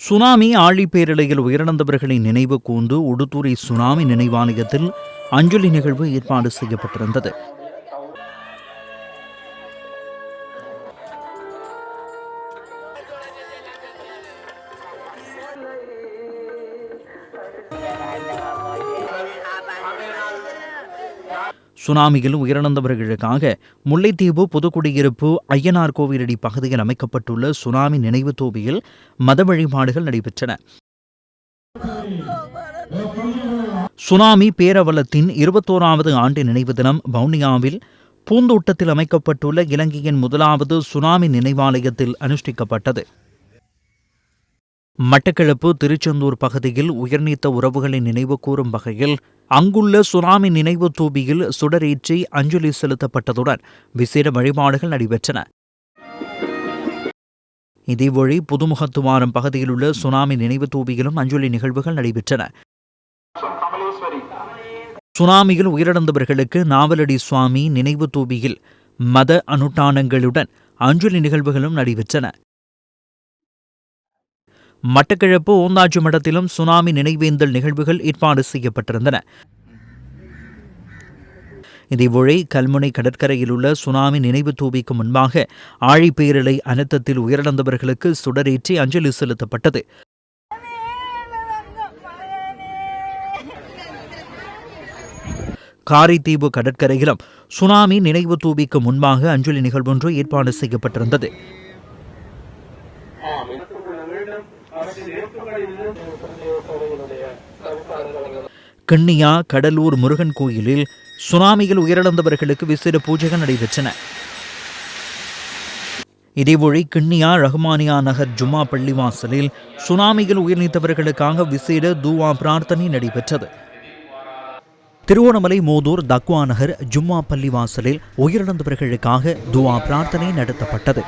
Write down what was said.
Tsunami ஆழிப்பேரலையில் உயிரிழந்தவர்களின் நினைவு கூந்து உடுத்தூரை tsunami நினைவாலயத்தில் அஞ்சலி நிகழ்வு ஏற்பாடு செய்யப்பட்டிருந்தது. சுனாமியில் உயிரிழந்தவர்களுக்காக முல்லைத்தீவு புதுக்குடியிருப்பு ஐயனார் கோவிலடி பகுதியில் அமைக்கப்பட்டுள்ள சுனாமி நினைவு தோபியில் மத வழிபாடுகள் நடைபெற்றன. சுனாமி பேரவலத்தின் இருபத்தோராவது ஆண்டு நினைவு தினம் வவுனியாவில் பூந்தோட்டத்தில் அமைக்கப்பட்டுள்ள இலங்கையின் முதலாவது சுனாமி நினைவாலயத்தில் அனுஷ்டிக்கப்பட்டது. மட்டக்களப்பு திருச்செந்தூர் பகுதியில் உயர்நீத்த உறவுகளை நினைவு கூறும் வகையில் அங்குள்ள சுனாமி நினைவு தூபியில் சுடரேற்றி அஞ்சலி செலுத்தப்பட்டதுடன் விசேட வழிபாடுகள் நடைபெற்றன. இதேவழி புதுமுகத்துவாரம் பகுதியில் உள்ள சுனாமி நினைவு தூபியிலும் அஞ்சலி நிகழ்வுகள் நடைபெற்றன. சுனாமியில் உயிரிழந்தவர்களுக்கு நாவலடி சுவாமி நினைவு தூபியில் மத அனுட்டானங்களுடன் அஞ்சலி நிகழ்வுகளும் நடைபெற்றன. மட்டக்கிழப்பு ஓந்தாச்சி மடத்திலும் சுனாமி நினைவேந்தல் நிகழ்வுகள் ஏற்பாடு செய்யப்பட்டிருந்தன. இதேவழி கல்முனை கடற்கரையில் உள்ள சுனாமி நினைவு தூவிக்கு முன்பாக ஆழிப்பேரலை அனர்த்தத்தில் உயிரிழந்தவர்களுக்கு சுடரேற்றி அஞ்சலி செலுத்தப்பட்டது. காரைத்தீவு கடற்கரையிலும் சுனாமி நினைவு தூவிக்கு முன்பாக அஞ்சலி நிகழ்வொன்று ஏற்பாடு செய்யப்பட்டிருந்தது. கிண்ணியா கடலூர் முருகன் கோயிலில் சுனாமியில் உயிரிழந்தவர்களுக்கு விசேட பூஜைகள் நடைபெற்றன. இதேவழி கிண்ணியா ரஹ்மானியா நகர் ஜும்மா பள்ளிவாசலில் சுனாமியில் உயிர்நீத்தவர்களுக்காக விசேட தூவா பிரார்த்தனை நடைபெற்றது. திருவோணமலை மோதூர் தக்வா நகர் ஜும்மா பள்ளிவாசலில் உயிரிழந்தவர்களுக்காக துவா பிரார்த்தனை நடத்தப்பட்டது.